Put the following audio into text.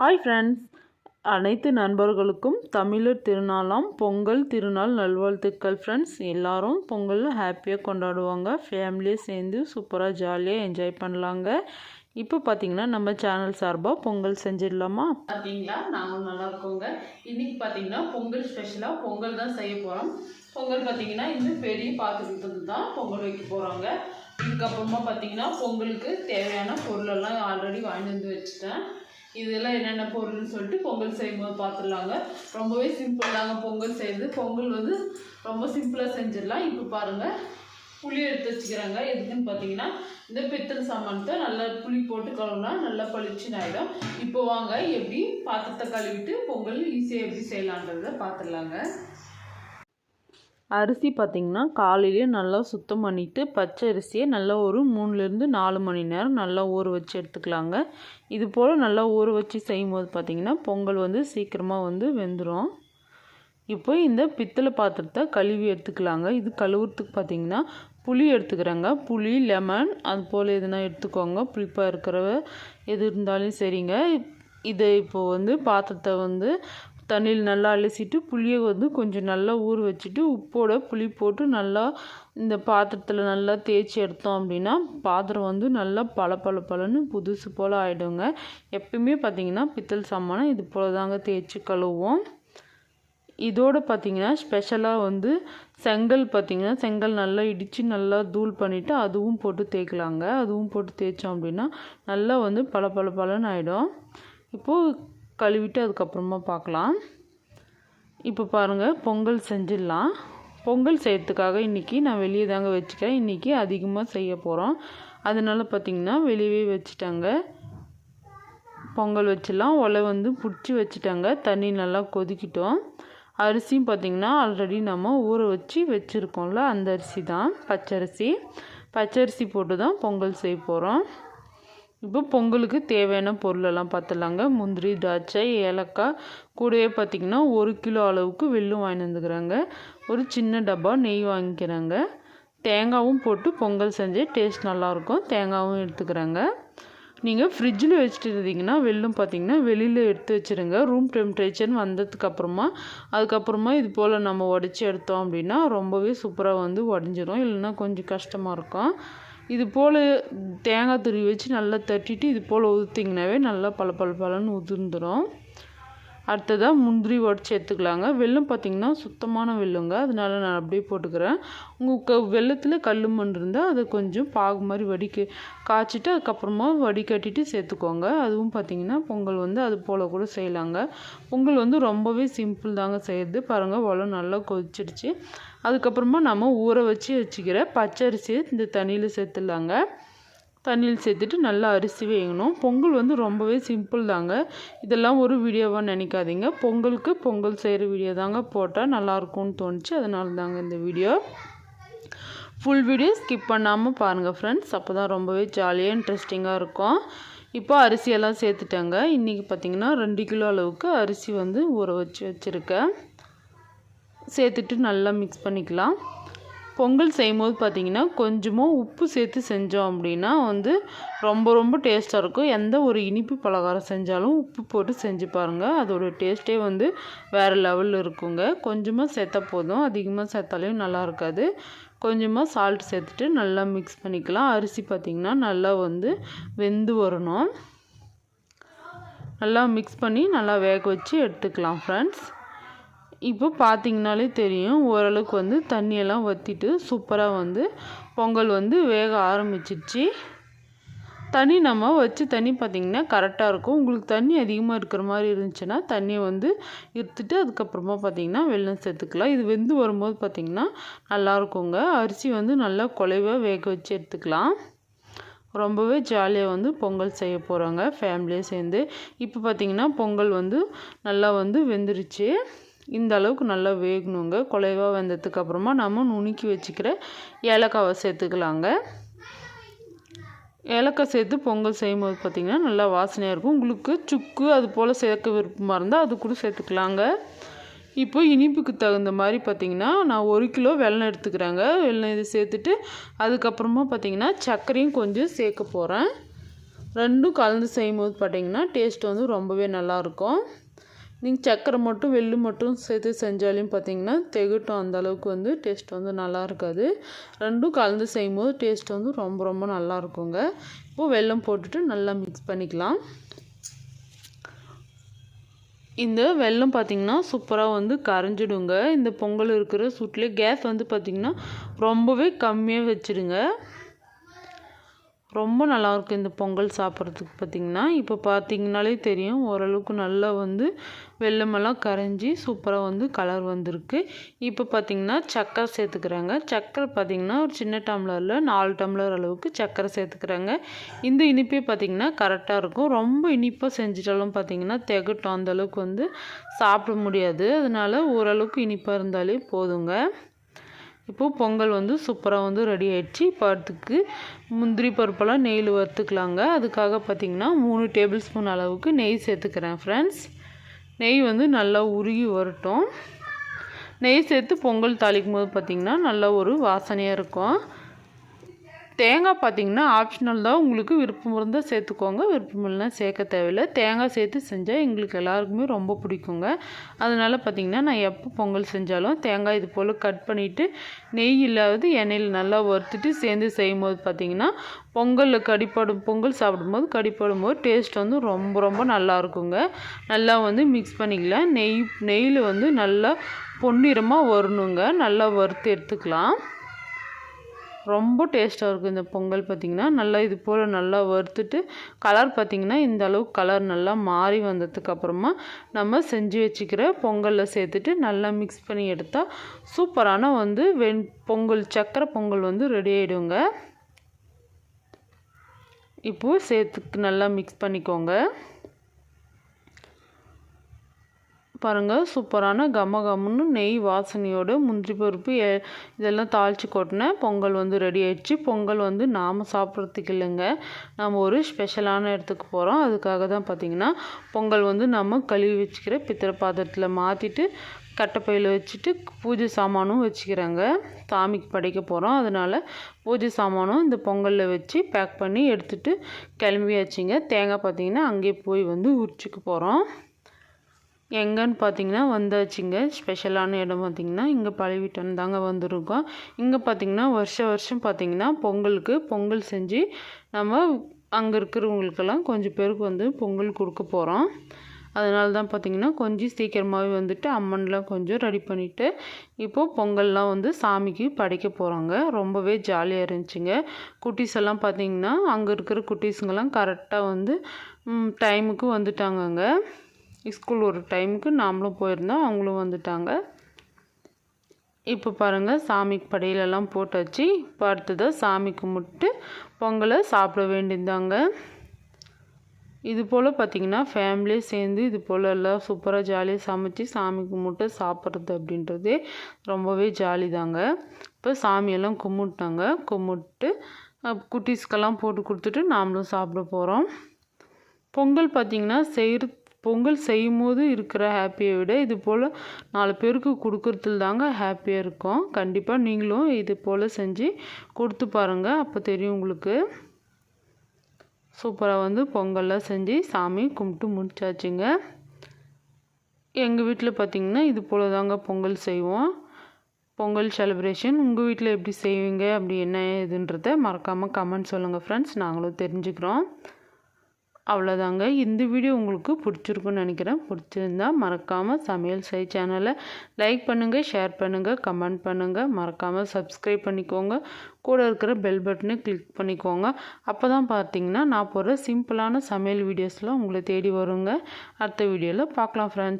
Hi friends அனைத்து நண்பர்களுக்கும் தமிழர் திருநாளாம் பொங்கல் திருநாள் நல்வாழ்த்துக்கள் ஃப்ரெண்ட்ஸ் எல்லோரும் பொங்கல் ஹாப்பியாக கொண்டாடுவாங்க. ஃபேமிலியாக சேர்ந்து சூப்பராக ஜாலியாக என்ஜாய் பண்ணலாங்க. இப்போ பார்த்தீங்கன்னா நம்ம சேனல் சார்பாக பொங்கல் செஞ்சிடலாமா? பார்த்தீங்களா நாங்களும் நல்லா இருக்கோங்க. இன்னைக்கு பார்த்தீங்கன்னா பொங்கல் ஸ்பெஷலாக பொங்கல் தான் செய்ய போகிறோம் பொங்கல் பார்த்தீங்கன்னா இந்த பெரிய பாத்திரத்துக்கு தான் பொங்கல் வைக்க போகிறாங்க இதுக்கப்புறமா பார்த்தீங்கன்னா பொங்கலுக்கு தேவையான பொருளெல்லாம் ஆல்ரெடி வாங்கிட்டு வந்து வச்சுட்டேன். இதெல்லாம் என்னென்ன பொருள்னு சொல்லிட்டு பொங்கல் செய்யும்போது பார்த்துடலாங்க ரொம்பவே சிம்பிள் தாங்க பொங்கல் செய்யுது பொங்கல் வந்து ரொம்ப சிம்பிளாக செஞ்சிடலாம். இப்போ பாருங்கள் புளி எடுத்து வச்சுக்கிறாங்க. எதுக்குன்னு பார்த்தீங்கன்னா இந்த பித்தல் சாமானத்தை நல்லா புளி போட்டு கழுவுனா நல்லா பளிச்சுன்னு ஆகிடும் இப்போ வாங்க எப்படி பாத்திரத்தை கழுவிட்டு பொங்கல் ஈஸியாக எப்படி செய்யலான்றதை பார்த்துடலாங்க அரிசி பார்த்திங்கன்னா காலையிலே நல்லா சுத்தம் பண்ணிவிட்டு பச்சை அரிசியை நல்லா ஒரு மூணுலேருந்து நாலு மணி நேரம் நல்லா ஊற வச்சு எடுத்துக்கலாங்க. இது போல் நல்லா ஊற வச்சு செய்யும்போது பார்த்திங்கன்னா பொங்கல் வந்து சீக்கிரமாக வந்து வெந்துடும் இப்போ இந்த பித்தளை பாத்திரத்தை கழுவி எடுத்துக்கலாங்க. இது கழுவுறதுக்கு பார்த்திங்கன்னா புளி எடுத்துக்கிறேங்க. புளி லெமன் அது போல் எதுனா எடுத்துக்கோங்க. புளிப்பாக இருக்கிற எது இருந்தாலும் சரிங்க. இதை இப்போ வந்து பாத்திரத்தை வந்து தண்ணியில் நல்லா அலசிட்டு புளியை வந்து கொஞ்சம் நல்லா ஊற வச்சுட்டு உப்போட புளி போட்டு நல்லா இந்த பாத்திரத்தில் நல்லா தேய்ச்சி எடுத்தோம் அப்படின்னா பாத்திரம் வந்து நல்லா பல பல பலன்னு புதுசு போல் ஆகிடுங்க எப்பயுமே பார்த்திங்கன்னா பித்தள் சாமானம் இது போல் தாங்க தேய்ச்சி கழுவுவோம். இதோடு பார்த்திங்கன்னா ஸ்பெஷலாக வந்து செங்கல் பார்த்திங்கன்னா செங்கல் நல்லா இடித்து நல்லா தூள் பண்ணிவிட்டு அதுவும் போட்டு தேய்க்கலாங்க. அதுவும் போட்டு தேய்ச்சோம் அப்படின்னா நல்லா வந்து பல பல பலன்னு ஆகிடும் இப்போது கழுவிட்டு அதுக்கப்புறமா பார்க்கலாம். இப்போ பாருங்கள் பொங்கல் செஞ்சிடலாம். பொங்கல் செய்யறதுக்காக இன்றைக்கி நான் வெளியே தாங்க வச்சுக்கிறேன். இன்றைக்கி அதிகமாக செய்ய போகிறோம் அதனால் பார்த்திங்கன்னா வெளியவே வச்சுட்டாங்க. பொங்கல் வச்சிடலாம். ஒலை வந்து பிடிச்சி வச்சுட்டாங்க. தண்ணி நல்லா கொதிக்கிட்டோம். அரிசியும் பார்த்திங்கன்னா ஆல்ரெடி நம்ம ஊற வச்சு வச்சுருக்கோம்ல அந்த அரிசி தான் பச்சரிசி. பச்சரிசி போட்டு தான் பொங்கல் செய்ய போகிறோம் இப்போ பொங்கலுக்கு தேவையான பொருளெல்லாம் பார்த்துலாங்க முந்திரி திராட்சை ஏலக்காய். கூடவே பார்த்திங்கன்னா ஒரு கிலோ அளவுக்கு வெள்ளும் வாங்கி வந்துக்கிறாங்க. ஒரு சின்ன டப்பா நெய் வாங்கிக்கிறாங்க. தேங்காவும் போட்டு பொங்கல் செஞ்சு டேஸ்ட் நல்லாயிருக்கும். தேங்காவும் எடுத்துக்கிறாங்க. நீங்கள் ஃப்ரிட்ஜில் வச்சுட்டு இருந்தீங்கன்னா வெள்ளம் பார்த்தீங்கன்னா வெளியில் எடுத்து வச்சுருங்க. ரூம் டெம்பரேச்சர் வந்ததுக்கப்புறமா அதுக்கப்புறமா இது போல் நம்ம உடச்சி எடுத்தோம் அப்படின்னா ரொம்பவே சூப்பராக வந்து உடஞ்சிரும். இல்லைன்னா கொஞ்சம் கஷ்டமாக இருக்கும். இது போல் தேங்காய் துருவி வச்சு நல்லா தட்டிட்டு இது போல் ஊற்றிங்கனாவே நல்லா பல பல பலன்னு உதிர்ந்துடும் அடுத்ததாக முந்திரி உடச்சி எடுத்துக்கலாங்க வெல்லம் பார்த்திங்கன்னா சுத்தமான வெள்ளங்க அதனால நான் அப்படியே போட்டுக்கிறேன். உங்களுக்கு வெள்ளத்தில் கல் மண் இருந்தால் அதை கொஞ்சம் பாகு மாதிரி வடிக்க காய்ச்சிட்டு அதுக்கப்புறமா வடிகட்டிட்டு சேர்த்துக்கோங்க. அதுவும் பார்த்திங்கன்னா பொங்கல் வந்து அது போல் கூட செய்யலாங்க. பொங்கல் வந்து ரொம்பவே சிம்பிள் தாங்க செய்கிறது பாருங்கள் உலம் நல்லா கொதிச்சிடுச்சு. அதுக்கப்புறமா நம்ம ஊற வச்சு வச்சுக்கிற பச்சரிசியை இந்த தண்ணியில் சேர்த்துடலாங்க. தண்ணியில் சேர்த்துட்டு நல்லா அரிசி வேகணும். பொங்கல் வந்து ரொம்பவே சிம்பிள் தாங்க. இதெல்லாம் ஒரு வீடியோவாக நினைக்காதீங்க. பொங்கலுக்கு பொங்கல் செய்கிற வீடியோ தாங்க போட்டால் நல்லாயிருக்கும்னு தோணுச்சு. அதனால தாங்க இந்த வீடியோ. ஃபுல் வீடியோ ஸ்கிப் பண்ணாமல் பாருங்கள் ஃப்ரெண்ட்ஸ் அப்போ தான் ரொம்பவே ஜாலியாக இன்ட்ரெஸ்டிங்காக இருக்கும். இப்போ அரிசியெல்லாம் சேர்த்துட்டேங்க. இன்றைக்கி பார்த்திங்கன்னா ரெண்டு கிலோ அளவுக்கு அரிசி வந்து ஊற வச்சு வச்சுருக்கேன். சேர்த்துட்டு நல்லா மிக்ஸ் பண்ணிக்கலாம். பொங்கல் செய்யும்போது பார்த்திங்கன்னா கொஞ்சமாக உப்பு சேர்த்து செஞ்சோம் அப்படின்னா வந்து ரொம்ப ரொம்ப டேஸ்ட்டாக இருக்கும். எந்த ஒரு இனிப்பு பலகாரம் செஞ்சாலும் உப்பு போட்டு செஞ்சு பாருங்கள் அதோடய டேஸ்ட்டே வந்து வேறு லெவலில் இருக்குங்க. கொஞ்சமாக சேர்த்தா போதும். அதிகமாக சேர்த்தாலையும் நல்லா இருக்காது. கொஞ்சமாக சால்ட் சேர்த்துட்டு நல்லா மிக்ஸ் பண்ணிக்கலாம். அரிசி பார்த்திங்கன்னா நல்லா வந்து வெந்து வரணும். நல்லா மிக்ஸ் பண்ணி நல்லா வேக வச்சு எடுத்துக்கலாம் ஃப்ரெண்ட்ஸ் இப்போ பார்த்தீங்கனாலே தெரியும் ஓரளவுக்கு வந்து தண்ணியெல்லாம் வற்றிட்டு சூப்பராக வந்து பொங்கல் வந்து வேக ஆரம்பிச்சிடுச்சு தண்ணி நம்ம வச்சு தண்ணி பார்த்திங்கன்னா கரெக்டாக இருக்கும். உங்களுக்கு தண்ணி அதிகமாக இருக்கிற மாதிரி இருந்துச்சுன்னா தண்ணியை வந்து எடுத்துட்டு அதுக்கப்புறமா பார்த்திங்கன்னா வெள்ளம் சேர்த்துக்கலாம். இது வெந்து வரும்போது பார்த்திங்கன்னா நல்லாயிருக்குங்க அரிசி வந்து நல்லா குலைவாக வேக வச்சு எடுத்துக்கலாம். ரொம்பவே ஜாலியாக வந்து பொங்கல் செய்ய போகிறாங்க ஃபேமிலியாக சேர்ந்து. இப்போ பார்த்திங்கன்னா பொங்கல் வந்து நல்லா வந்து வெந்துருச்சு. இந்த அளவுக்கு நல்லா வேகணுங்க. குலைவாக வெந்ததுக்கு அப்புறமா நம்ம நுணுக்கி வச்சுக்கிற ஏலக்காவை சேர்த்துக்கலாங்க. ஏலக்காய் சேர்த்து பொங்கல் செய்யும்போது பார்த்திங்கன்னா நல்லா வாசனையாக இருக்கும். உங்களுக்கு சுக்கு அது போல் சேர்க்க விருப்பமாக இருந்தால் அது கூட சேர்த்துக்கலாங்க. இப்போ இனிப்புக்கு தகுந்த மாதிரி பார்த்திங்கன்னா நான் ஒரு கிலோ வெள்ளம் எடுத்துக்கிறேங்க. வெள்ளம் இது சேர்த்துட்டு அதுக்கப்புறமா பார்த்திங்கன்னா சர்க்கரையும் கொஞ்சம் சேர்க்க போகிறேன் ரெண்டும் கலந்து செய்யும்போது பார்த்திங்கன்னா டேஸ்ட் வந்து ரொம்பவே நல்லாயிருக்கும் நீங்கள் சர்க்கரை மட்டும் வெள்ளு மட்டும் சேர்த்து செஞ்சாலையும் பார்த்தீங்கன்னா திகட்டும் அந்த அளவுக்கு வந்து டேஸ்ட் வந்து நல்லா இருக்காது. ரெண்டும் கலந்து செய்யும்போது டேஸ்ட் வந்து ரொம்ப ரொம்ப நல்லா இருக்குங்க. இப்போது வெல்லம் போட்டுட்டு நல்லா மிக்ஸ் பண்ணிக்கலாம். இந்த வெல்லம் பார்த்திங்கன்னா சூப்பராக வந்து கரைஞ்சிடுங்க. இந்த பொங்கல் இருக்கிற சூட்லேயே கேஸ் வந்து பார்த்திங்கன்னா ரொம்பவே கம்மியாக வச்சுடுங்க. ரொம்ப நல்லாயிருக்கும் இந்த பொங்கல் சாப்பிட்றதுக்கு பார்த்திங்கன்னா இப்போ பார்த்திங்கனாலே தெரியும் ஓரளவுக்கு நல்லா வந்து வெள்ளமெல்லாம் கரைஞ்சி சூப்பராக வந்து கலர் வந்திருக்கு. இப்போ பார்த்திங்கன்னா சக்கரை சேர்த்துக்கிறாங்க. சர்க்கரை பார்த்திங்கன்னா ஒரு சின்ன டம்ளரில் நாலு டம்ளர் அளவுக்கு சக்கரை சேர்த்துக்கிறாங்க. இந்த இனிப்பே பார்த்திங்கன்னா கரெக்டாக இருக்கும். ரொம்ப இனிப்பாக செஞ்சிட்டாலும் பார்த்திங்கன்னா திகட்டும். அந்தளவுக்கு வந்து சாப்பிட முடியாது. அதனால் ஓரளவுக்கு இனிப்பாக இருந்தாலே போதுங்க. இப்போது பொங்கல் வந்து சூப்பராக வந்து ரெடி ஆகிடுச்சு இப்போ முந்திரி பருப்பெல்லாம் நெய்யில் வறுத்துக்கலாங்க. அதுக்காக பார்த்திங்கன்னா மூணு டேபிள் ஸ்பூன் அளவுக்கு நெய் சேர்த்துக்கிறேன் ஃப்ரெண்ட்ஸ் நெய் வந்து நல்லா உருகி வரட்டும். நெய் சேர்த்து பொங்கல் தாளிக்கும் போது பார்த்திங்கன்னா நல்லா ஒரு வாசனையாக இருக்கும். தேங்காய் பார்த்திங்கன்னா ஆப்ஷனல் தான். உங்களுக்கு விருப்பம் இருந்தால் சேர்த்துக்கோங்க. விருப்பம் இல்லைனா சேர்க்க தேவையில்லை. தேங்காய் சேர்த்து செஞ்சால் எங்களுக்கு எல்லாருக்குமே ரொம்ப பிடிக்குங்க. அதனால் பார்த்திங்கன்னா நான் எப்போ பொங்கல் செஞ்சாலும் தேங்காய் இது போல் கட் பண்ணிவிட்டு நெய் இல்லாத எண்ணெயில் நல்லா வறுத்துட்டு சேர்ந்து செய்யும்போது பார்த்திங்கன்னா பொங்கலில் கடிப்படும் பொங்கல் சாப்பிடும்போது கடிப்படும் போது டேஸ்ட் வந்து ரொம்ப ரொம்ப நல்லா இருக்குங்க. நல்லா வந்து மிக்ஸ் பண்ணிக்கலாம். நெய் நெய்யில் வந்து நல்லா பொன்னிறமாக வரணுங்க. நல்லா வறுத்து எடுத்துக்கலாம். ரொம்ப டேஸ்ட்டாக இருக்கும் இந்த பொங்கல் பார்த்திங்கன்னா நல்லா இது போல் நல்லா வறுத்துட்டு கலர் பார்த்திங்கன்னா இந்த அளவுக்கு கலர் நல்லா மாறி வந்ததுக்கப்புறமா நம்ம செஞ்சு வச்சுக்கிற பொங்கலில் சேர்த்துட்டு நல்லா மிக்ஸ் பண்ணி எடுத்தால் சூப்பரான வந்து வெண் பொங்கல் சக்கரை பொங்கல் வந்து ரெடி ஆகிடுங்க இப்போது சேர்த்துக்கு நல்லா மிக்ஸ் பண்ணிக்கோங்க. பாருங்கள் சூப்பரான கம கம்முன்னு நெய் வாசனையோடு முந்திரி பருப்பு இதெல்லாம் தாளித்து கொட்டினேன் பொங்கல் வந்து ரெடி ஆயிடுச்சு. பொங்கல் வந்து நாம் சாப்பிட்றதுக்கு இல்லைங்க. நம்ம ஒரு ஸ்பெஷலான இடத்துக்கு போகிறோம் அதுக்காக தான் பார்த்திங்கன்னா பொங்கல் வந்து நம்ம கழுவி வச்சுக்கிற பித்திர பாத்திரத்தில் மாற்றிட்டு கட்டைப்பையில் வச்சுட்டு பூஜை சாமானும் வச்சுக்கிறாங்க. சாமிக்கு படைக்க போகிறோம் அதனால் பூஜை சாமானும் இந்த பொங்கலில் வச்சு பேக் பண்ணி எடுத்துகிட்டு கிளம்பியாச்சுங்க. தேங்காய் பார்த்திங்கன்னா அங்கேயே போய் வந்து உரிச்சிக்க போகிறோம் எங்கன்னு பார்த்தீங்கன்னா வந்தாச்சுங்க. ஸ்பெஷலான இடம் பார்த்தீங்கன்னா இங்கே பழவிட்டன் தாங்க வந்திருக்கோம். இங்கே பார்த்தீங்கன்னா வருஷம் வருஷம் பார்த்தீங்கன்னா பொங்கலுக்கு பொங்கல் செஞ்சு நம்ம அங்கே இருக்கிறவங்களுக்கெல்லாம் கொஞ்சம் பேருக்கு வந்து பொங்கல் கொடுக்க போகிறோம் அதனால தான் பார்த்தீங்கன்னா கொஞ்சம் சீக்கிரமாகவே வந்துட்டு அம்மன்லாம் கொஞ்சம் ரெடி பண்ணிவிட்டு இப்போது பொங்கல்லாம் வந்து சாமிக்கு படைக்க போகிறாங்க ரொம்பவே ஜாலியாக இருந்துச்சுங்க. குட்டீஸ் எல்லாம் பார்த்தீங்கன்னா அங்கே இருக்கிற குட்டீஸுங்கெல்லாம் கரெக்டாக வந்து டைமுக்கு வந்துட்டாங்கங்க. ஸ்கூல் ஒரு டைமுக்கு நாமளும் போயிருந்தோம் அவங்களும் வந்துட்டாங்க. இப்போ பாருங்கள் சாமிக்கு படையிலெல்லாம் போட்டாச்சு. இப்போ அடுத்ததாக சாமி கும்பிட்டு பொங்கலை சாப்பிட வேண்டியிருந்தாங்க இது போல் பார்த்திங்கன்னா ஃபேமிலியே சேர்ந்து இது போல் எல்லாம் சூப்பராக ஜாலியாக சமைச்சு சாமி கும்பிட்டு சாப்பிட்றது அப்படின்றதே ரொம்பவே ஜாலி தாங்க. இப்போ சாமியெல்லாம் கும்பிட்டாங்க. கும்பிட்டு குட்டீஸ்க்கெல்லாம் போட்டு கொடுத்துட்டு நாமளும் சாப்பிட போகிறோம் பொங்கல் பார்த்திங்கன்னா செய்கிற பொங்கல் செய்யும் போது இருக்கிற ஹாப்பியை விட இது போல் நாலு பேருக்கு கொடுக்கறதுல தாங்க ஹாப்பியாக இருக்கும். கண்டிப்பாக நீங்களும் இது போல் செஞ்சு கொடுத்து பாருங்கள் அப்போ தெரியும் உங்களுக்கு. சூப்பராக வந்து பொங்கல்லாம் செஞ்சு சாமி கும்பிட்டு முடிச்சாச்சுங்க. எங்கள் வீட்டில் பார்த்திங்கன்னா இது போல் தாங்க பொங்கல் செய்வோம். பொங்கல் செலிப்ரேஷன் உங்கள் வீட்டில் எப்படி செய்வீங்க அப்படி என்ன ஏதுன்றதை மறக்காமல் கமெண்ட் சொல்லுங்கள் ஃப்ரெண்ட்ஸ் நாங்களும் தெரிஞ்சுக்கிறோம். அவ்வளோதாங்க இந்த வீடியோ உங்களுக்கு பிடிச்சிருக்குன்னு நினைக்கிறேன். பிடிச்சிருந்தா மறக்காமல் சமையல் செய் சேனலை லைக் பண்ணுங்கள் ஷேர் பண்ணுங்கள் கமெண்ட் பண்ணுங்கள் மறக்காமல் சப்ஸ்கிரைப் பண்ணிக்கோங்க. கூட இருக்கிற பெல் பட்டனை கிளிக் பண்ணிக்கோங்க. அப்போ தான் பார்த்தீங்கன்னா நான் போடுற சிம்பிளான சமையல் வீடியோஸ்லாம் உங்களை தேடி வருங்க. அடுத்த வீடியோவில் பார்க்கலாம் ஃப்ரெண்ட்ஸ்